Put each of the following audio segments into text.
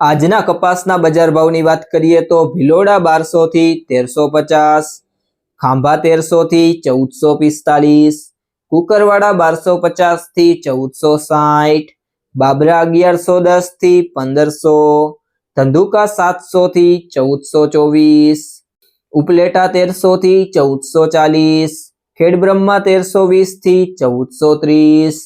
આજના કપાસના બજાર ભાવની વાત કરીએ તો ભિલોડા બારસો થી તેરસો પચાસ, ખાંભા તેરસો થી ચૌદસો પિસ્તાલીસ, કુકરવાડા બારસો પચાસથી ચૌદસો સાઠ, બાબરા અગિયારસો દસથી પંદરસો, ધંધુકા સાતસો થી ચૌદસો ચોવીસ, ઉપલેટા તેરસો થી ચૌદસો ચાલીસ, ખેડબ્રહ્મા તેરસો વીસથી ચૌદસો ત્રીસ,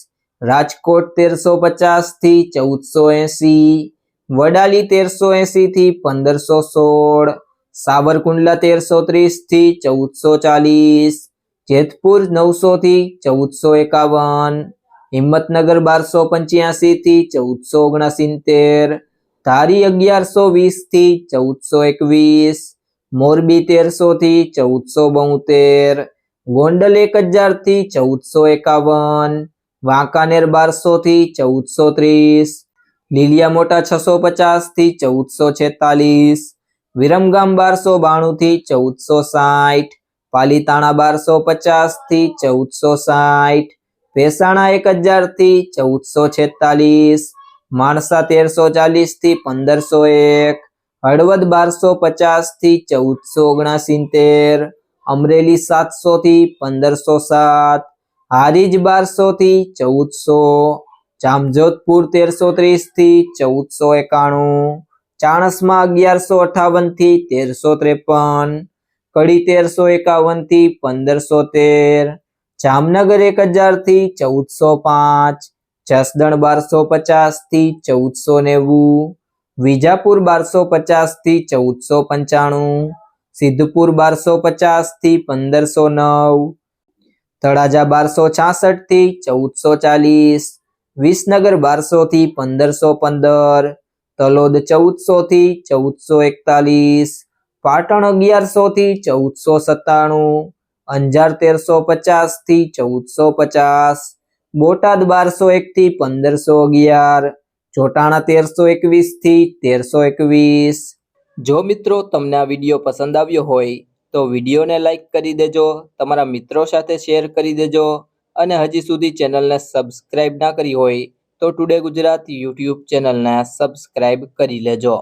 રાજકોટ તેરસો પચાસથી ચૌદસો એસી વડાલી તેરસો એસી થી પંદરસો સોળ, સાવરકુંડલા તેરસો ત્રીસથી ચૌદસો ચાલીસ, જેતપુર નવસો થી ચૌદસો એકાવન, હિંમતનગર બારસો પંચ્યાસી થી ચૌદસો ઓગણસિત્તેર, ધારી અગિયારસો વીસથી ચૌદસો એકવીસ, મોરબી તેરસો થી ચૌદસો બોતેર, ગોંડલ એક હજારથી ચૌદસો એકાવન, વાંકાનેર બારસો થી ચૌદસો ત્રીસ લીલિયા મોટા છસો પચાસથી ચૌદસો છેતાલીસ, વિરમગામ બારસો બાણું થી ચૌદસો સાઠ, પાલીતાણા બારસો પચાસથી ચૌદસો સાઠ, ભેસાણા એક હજારથી ચૌદસો છેતાલીસ, માણસા તેરસો ચાલીસથી પંદરસો એક, હળવદ બારસો પચાસથી ચૌદસો ઓગણસિત્તેર, અમરેલી સાતસો થી પંદરસો સાત, હારીજ બારસો થી ચૌદસો જામજોધપુર તેરસો ત્રીસથી ચૌદસો એકાણું, ચાણસમાં અગિયારસો અઠાવનથી તેરસો ત્રેપન, કડી તેરસો એકાવનથી પંદરસો તેર, જામનગર એક હજારથી ચૌદસો પાંચ, જસદણ બારસો પચાસથી ચૌદસો નેવું, વિજાપુર બારસો પચાસથી ચૌદસો પંચાણું, સિદ્ધપુર બારસો પચાસથી પંદરસો નવ, તળાજા બારસો છાસઠથી ચૌદસો ચાલીસ વિસનગર બારસો થી પંદરસો પંદર, તલોદ ચૌદસો થી ચૌદસો એકતાલીસ, પાટણ અગિયારસો થી ચૌદસો સત્તાણું, અંજાર તેરસો પચાસથી ચૌદસો પચાસ, બોટાદ બારસો એક થી પંદરસો અગિયાર જોટાણા તેરસો એકવીસથી તેરસો એકવીસ. જો મિત્રો તમને આ વીડિયો પસંદ આવ્યો હોય તો વિડીયોને લાઈક કરી દેજો, તમારા મિત્રો સાથે શેર કરી દેજો અને હજી સુધી ચેનલને સબસ્ક્રાઇબ ના કરી હોય તો ટુડે ગુજરાત યુટ્યુબ ચેનલને સબસ્ક્રાઇબ કરી લેજો.